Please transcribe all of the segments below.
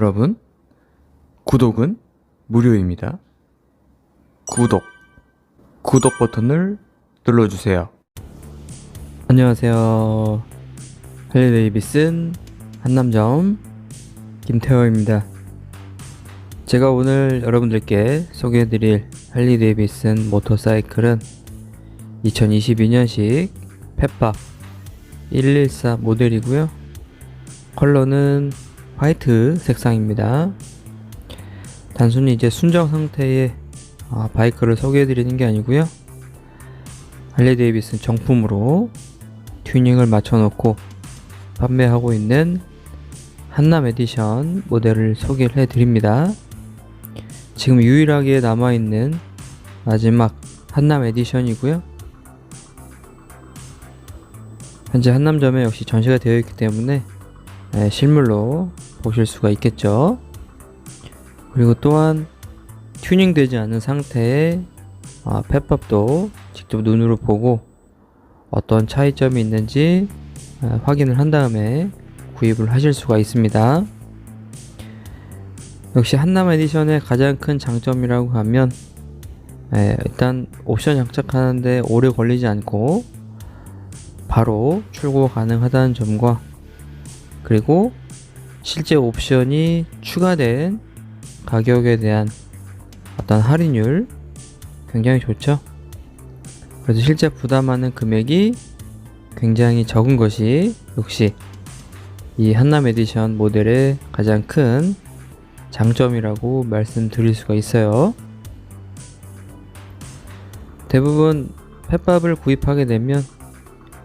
여러분, 구독은 무료입니다. 구독, 구독 버튼을 눌러주세요. 안녕하세요. 할리 데이비슨 한남점 김태호입니다. 제가 오늘 여러분들께 소개해드릴 할리 데이비슨 모터사이클은 2022년식 페파 114 모델이고요. 컬러는 화이트 색상입니다. 단순히 이제 순정 상태의 아, 바이크를 소개해 드리는 게 아니고요. 할리 데이비슨 정품으로 튜닝을 맞춰 놓고 판매하고 있는 한남 에디션 모델을 소개를 해 드립니다. 지금 유일하게 남아 있는 마지막 한남 에디션이고요. 현재 한남점에 역시 전시가 되어 있기 때문에 네, 실물로 보실 수가 있겠죠. 그리고 또한 튜닝되지 않은 상태의 아, 펫밥도 직접 눈으로 보고 어떤 차이점이 있는지 아, 확인을 한 다음에 구입을 하실 수가 있습니다. 역시 한남 에디션의 가장 큰 장점이라고 하면 예, 일단 옵션 장착하는데 오래 걸리지 않고 바로 출고 가능하다는 점과 그리고 실제 옵션이 추가된 가격에 대한 어떤 할인율 굉장히 좋죠. 그래서 실제 부담하는 금액이 굉장히 적은 것이 역시 이 한남 에디션 모델의 가장 큰 장점이라고 말씀드릴 수가 있어요. 대부분 펫밥을 구입하게 되면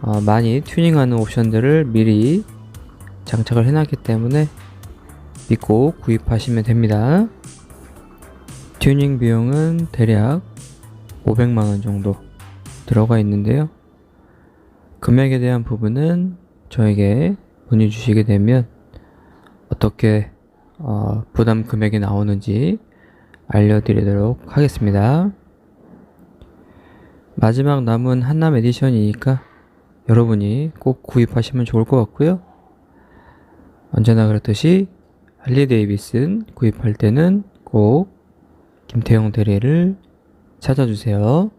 어, 많이 튜닝하는 옵션들을 미리 장착을 해놨기 때문에 믿고 구입하시면 됩니다. 튜닝 비용은 대략 500만원 정도 들어가 있는데요. 금액에 대한 부분은 저에게 문의 주시게 되면 어떻게 어, 부담 금액이 나오는지 알려드리도록 하겠습니다. 마지막 남은 한남 에디션이니까 여러분이 꼭 구입하시면 좋을 것 같고요. 언제나 그렇듯이 할리 데이비슨 구입할 때는 꼭 김태형 대리를 찾아주세요.